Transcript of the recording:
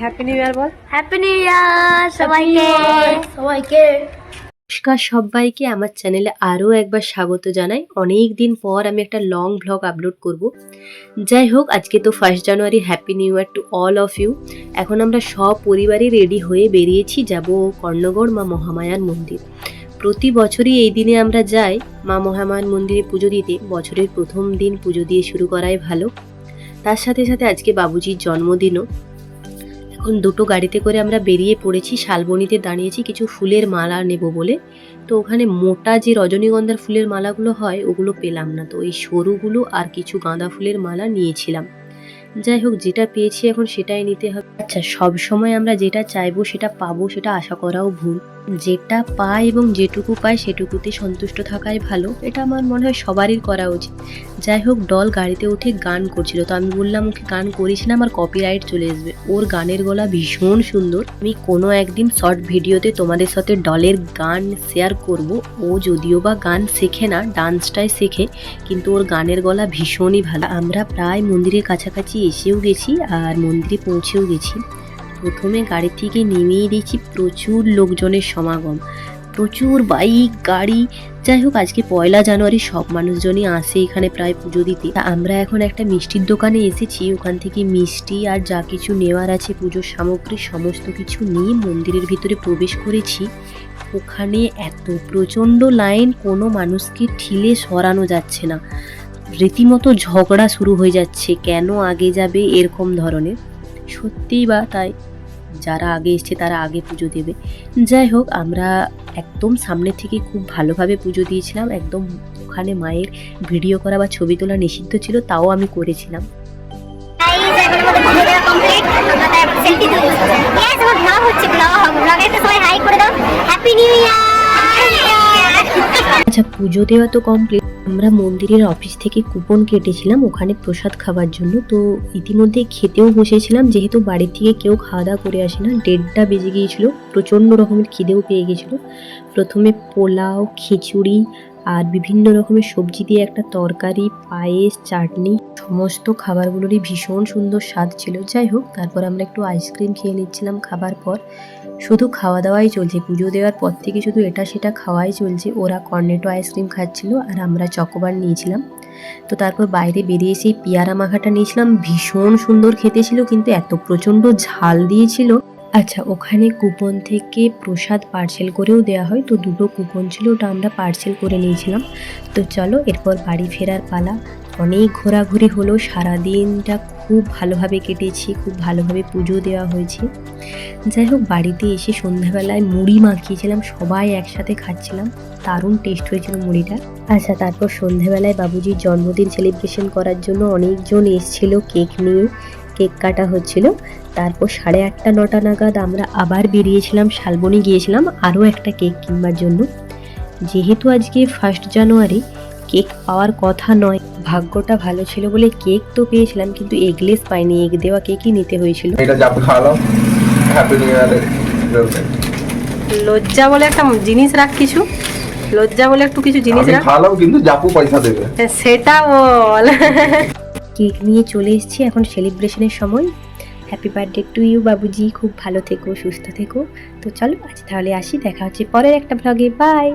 Happy new year বল। Happy new year সবাইকে। সবাইকে। নমস্কার সবাইকে আমার চ্যানেলে আরও একবার স্বাগত জানাই। অনেক দিন পর আমি একটা লং ভ্লগ আপলোড করব। যাই হোক আজকে তো first January happy new year to all of you এখন আমরা সব পরিবারই রেডি হয়ে বেরিয়েছি যাব কর্ণগড় মা মহামায়ার মন্দির। প্রতি বছরই এই দিনে আমরা যাই মা মহামায়ার মন্দিরে পুজো দিতে। বছরের প্রথম দিন পুজো দিয়ে শুরু করাই ভালো। তার সাথে সাথে আজকে বাবুজির জন্মদিনও। এখন দুটো গাড়িতে করে আমরা বেরিয়ে পড়েছি, শালবনিতে দাঁড়িয়েছি, কিছু ফুলের মালা নেব বলে। তো ওখানে মোটা যে রজনীগন্ধার ফুলের মালাগুলো হয়, ওগুলো পেলাম না। তো ওই সরুগুলো আর কিছু গাঁদা ফুলের মালা নিয়েছিলাম। যাই হোক, যেটা পেয়েছি এখন সেটাই নিতে হবে। আচ্ছা সবসময় আমরা যেটা চাইব সেটা পাবো, সেটা আশা করাও ভুল। যেটা পাই এবং যেটুকু পাই সেটুকুতে সন্তুষ্ট থাকাই ভালো। এটা আমার মনে হয় সবারই করা উচিত। যাই হোক ডল গাড়িতে উঠে গান করছিল। তো আমি বললাম, ওকে গান করিস না, আমার কপিরাইট চলে আসবে। ওর গানের গলা ভীষণ সুন্দর। আমি কোনো একদিন শর্ট ভিডিওতে তোমাদের সাথে ডলের গান শেয়ার করব। ও যদিও বা গান শেখে না ডান্সটাই শেখে, কিন্তু ওর গানের গলা ভীষণই ভালো। আমরা প্রায় মন্দিরের কাছাকাছি এসেও গেছি আর মন্দিরে পৌঁছেও গেছি। প্রথমে গাড়ি থেকে নেমেই দেখছি প্রচুর লোকজনের সমাগম। প্রচুর বাইক, গাড়ি। যাই হোক, আজকে পয়লা জানুয়ারি সব মানুষজনই আসে এখানে প্রায় পুজো দিতে। আমরা এখন একটা মিষ্টির দোকানে এসেছি। ওখান থেকে মিষ্টি আর যা কিছু নেওয়ার আছে, পুজোর সামগ্রী, সমস্ত কিছু নিয়ে মন্দিরের ভিতরে প্রবেশ করেছি। ওখানে এত প্রচণ্ড লাইন, কোনো মানুষকে ঠিলে সরানো যাচ্ছে না। রীতিমতো ঝগড়া শুরু হয়ে যাচ্ছে, কেন আগে যাবে এরকম ধরনের। সত্যিই বা তাই? যারা আগে এসছে তারা আগে পুজো দেবে। যাই হোক, আমরা একদম সামনে থেকে খুব ভালোভাবে পুজো দিয়েছিলাম। একদম ওখানে মায়ের ভিডিও করা বা ছবি তোলা নিষিদ্ধ ছিল, তাও আমি করেছিলাম। হচ্ছে ব্লগ ব্লগের হাই করে দাও। হ্যাপি নিউ ইয়ার আচ্ছা পুজো দেওয়া তো কমপ্লিট আমরা মন্দিরের অফিস থেকে কুপন কেটেছিলাম, ওখানে প্রসাদ খাবার জন্য। তো ইতিমধ্যে খেতেও বসেছিলাম, যেহেতু বাড়ি থেকে কেউ খাওয়া দাওয়া করে আসে না, দেড়টা বেজে গিয়েছিল, প্রচণ্ড রকমের খিদেও পেয়ে গেছিল প্রথমে পোলাও, খিচুড়ি আর বিভিন্ন রকমের সবজি দিয়ে একটা তরকারি, পায়েস, চাটনি, সমস্ত খাবারগুলোরই ভীষণ সুন্দর স্বাদ ছিল। যাই হোক, তারপর আমরা একটু আইসক্রিম খেয়ে নিচ্ছিলাম খাবার পর। শুধু খাওয়া দাওয়াই চলছে, পুজো দেওয়ার পর থেকে শুধু এটা সেটা খাওয়াই চলছে। ওরা কর্নেটো আইসক্রিম খাচ্ছিল আর আমরা চকোবার নিয়েছিলাম। তো তারপর বাইরে বেরিয়ে এসে পেয়ারা মাখাটা নিয়েছিলাম। ভীষণ সুন্দর খেতে ছিল, কিন্তু এত প্রচণ্ড ঝাল দিয়েছিল। আচ্ছা ওখানে কুপন থেকে প্রসাদ পার্সেল করেও দেওয়া হয়। তো দুটো কুপন ছিল, ওটা আমরা পার্সেল করে নিয়েছিলাম। তো চলো, এরপর বাড়ি ফেরার পালা। অনেক ঘোরাঘুরি হলো। সারা দিনটা খুব ভালোভাবে কেটেছি, খুব ভালোভাবে পুজো দেওয়া হয়েছে। যাই হোক, বাড়িতে এসে সন্ধ্যাবেলায় মুড়ি মাখিয়েছিলাম, সবাই একসাথে খাচ্ছিলাম। দারুণ টেস্ট হয়েছিল মুড়িটা। আচ্ছা তারপর সন্ধ্যাবেলায় বাবুজির জন্মদিন সেলিব্রেশন করার জন্য অনেকজন এসছিল কেক নিয়ে। কেক কাটা হচ্ছিল। তারপর সাড়ে আটটা নটা নাগাদ আমরা আবার বেরিয়েছিলাম শালবনি গিয়েছিলাম আরও একটা কেক কিনবার জন্য। যেহেতু আজকে ফার্স্ট জানুয়ারি কেক পাওয়ার কথা নয় ভাগ্যটা ভালো ছিল বলে কেক তো পেয়েছিলাম কিন্তু এগলেস পাইনি এগ দেওয়া কেকই নিতে হয়েছিল। লজ্জা বলে একটা জিনিস রাখ কিছু। লজ্জা বলে একটু কিছু জিনিস রাখ। খাওয়ালাম কিন্তু জাপু পয়সা দেবে। সেটা বল। কেক নিয়ে চলে এসেছি এখন সেলিব্রেশনের সময়। Happy birthday to you বাবুজি। খুব ভালো থেকো, সুস্থ থেকো। তো চলো আজ তাহলে আসি, দেখা হচ্ছে পরের একটা ব্লগে বাই